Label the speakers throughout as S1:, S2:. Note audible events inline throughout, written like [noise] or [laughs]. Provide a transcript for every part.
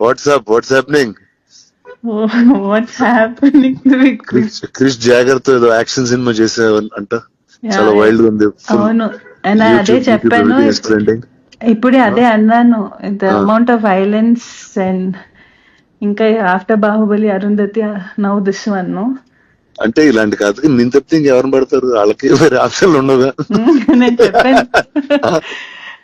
S1: What's up
S2: what's happening
S1: what's happening Krish జాగర్తో ఏదో action cinema చేసే అంట. చాలా వైల్డ్గా ఉంది.
S2: అవును. అదే చెప్పాను. ఇప్పుడే అదే అన్నాను. The amount of violence and ఇంకా after Baahubali Arundhati now this one
S1: అంటే ఇలాంటి కథకి నేను తప్పితే ఇంకెవరిని పడతారు? వాళ్ళకి వేరే ఆప్షన్లు ఉండవుగా. [laughs]
S2: నేను చెప్పాను. [laughs]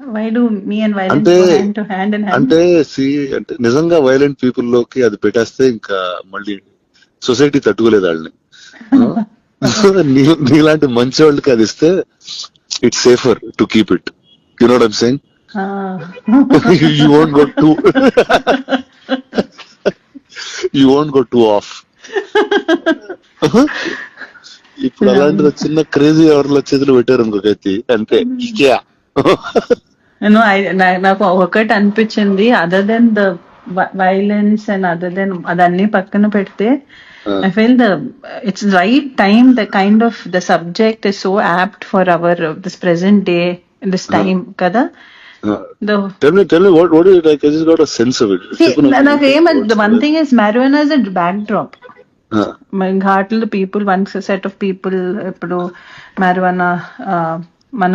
S2: why do me and violence
S1: అంటే
S2: hand to hand and hand
S1: అంటే సి అంటే నిజంగా వైలెంట్ పీపుల్లోకి అది పెట్టేస్తే ఇంకా మళ్ళీ సొసైటీ తట్టుకోలేదు వాళ్ళని. [laughs] [laughs] నీలాంటి మంచి వాళ్ళకి అది ఇస్తే it's safer to keep it you know I'm saying you won't go to you won't go to off ఇప్పుడు అలాంటిది ఒక చిన్న క్రేజీ ఎవరిలో చేతులు పెట్టారు ఇంకొకటి అంతే ఇకే [laughs]
S2: నేను నాకు ఒకటి అనిపించింది. Other than the violence and other than అదన్నీ పక్కన పెడితే I feel the it's right time the kind of the subject is so apt for our this present day this time కదా? నాకు ఏమంటే వన్ థింగ్ ఇస్ మ్యారోనా is backdrop ఘాట్లు people one set of people ఇప్పుడు ఆ, మన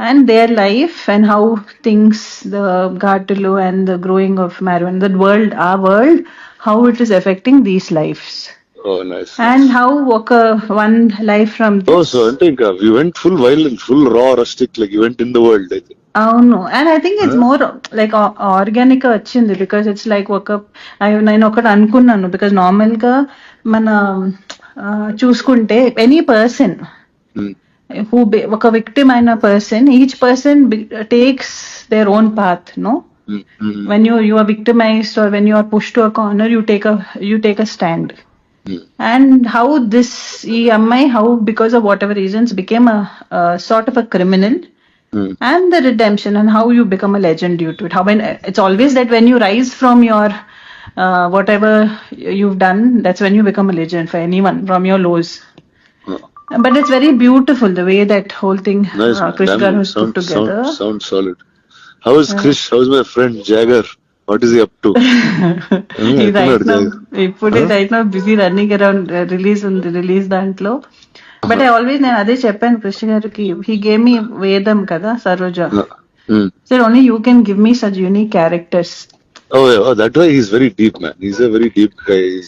S2: And their life and how things the Gatulu and the growing of marijuana, the world, our world, how it is affecting these lives.
S1: Oh, nice.
S2: And how ఒక one life from this.
S1: Oh, so అంటే ఇంకా we went full violent, full raw, rustic, like you went in the world. I think.
S2: అవును and I think it's more like organic వచ్చింది because it's like ఒక I- నేను ఒకటి అనుకున్నాను because నార్మల్గా మన చూసుకుంటే any person
S1: who
S2: be, a victim and a person each person be, takes their own
S1: path no mm-hmm.
S2: when you you are victimized or when you are pushed to a corner you take a you take a stand
S1: mm-hmm.
S2: and how this EMI, how because of whatever reasons became a, a sort of a criminal
S1: mm-hmm.
S2: and the redemption and how you become a legend due to it how when it's always that when you rise from your uh, whatever you've done that's when you become a legend for anyone from your lows but it's very beautiful the way that whole thing
S1: nice.
S2: uh,
S1: man.
S2: Krish
S1: Damn,
S2: Garu has put
S1: sound,
S2: together
S1: sound, sound solid. How is Krish? How is my friend Jagger? What is he up to? Hmm, [laughs]
S2: ఈ right
S1: ఎక్కడున్నాడు
S2: now
S1: Jagger?
S2: ఇప్పుడు right now busy running around release ఉంది release దాంట్లో but I always నేను అదే చెప్పాను కృష్ణ గారికి he gave మీ వేదం కదా Saroja
S1: Hmm.
S2: Sir only you can give me such unique characters
S1: Oh, yeah. oh, that way he's very deep, man. He's a very deep guy. He's,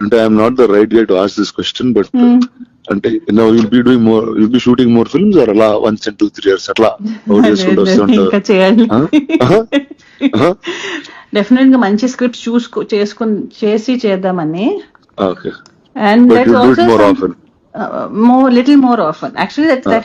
S1: అంటే I'm not the right guy to ask this question but అంటే will be doing more will be shooting more films or అలా once and two three years అట్లా చేసుకుంటూ వస్తుంటారు.
S2: డెఫినెట్గా మంచి script చూసుకో చేసుకుని చేసి చేద్దామని. Okay
S1: and
S2: that's
S1: you do it more
S2: also
S1: often
S2: uh, more little more often. Actually that that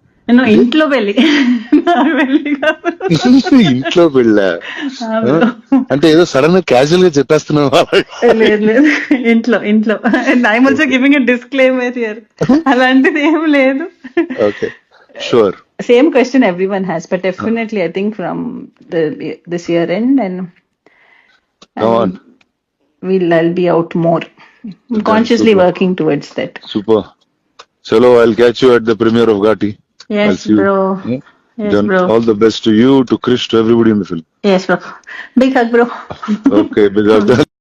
S2: నేను ఇంట్లో పెళ్ళి.
S1: ఇంట్లో పెళ్ళ. అంటే ఏదో సడన్ క్యాజువల్గా చెప్పేస్తున్నావు
S2: లేదు లేదు. ఇంట్లో ఇంట్లో. I'm also giving disclaimer here అలాంటిది ఏం లేదు. Okay sure same question every one has but definitely I think from this
S1: year end
S2: and I'll be out more. I'm consciously working towards that.
S1: Super చలో I catch you at the premiere of Ghaati
S2: Yes, bro. Hmm? Yes,
S1: Then
S2: bro.
S1: all the best to you, to Chris, to everybody in the film.
S2: Yes, bro. Big hug, bro. [laughs]
S1: Okay, big up. [laughs]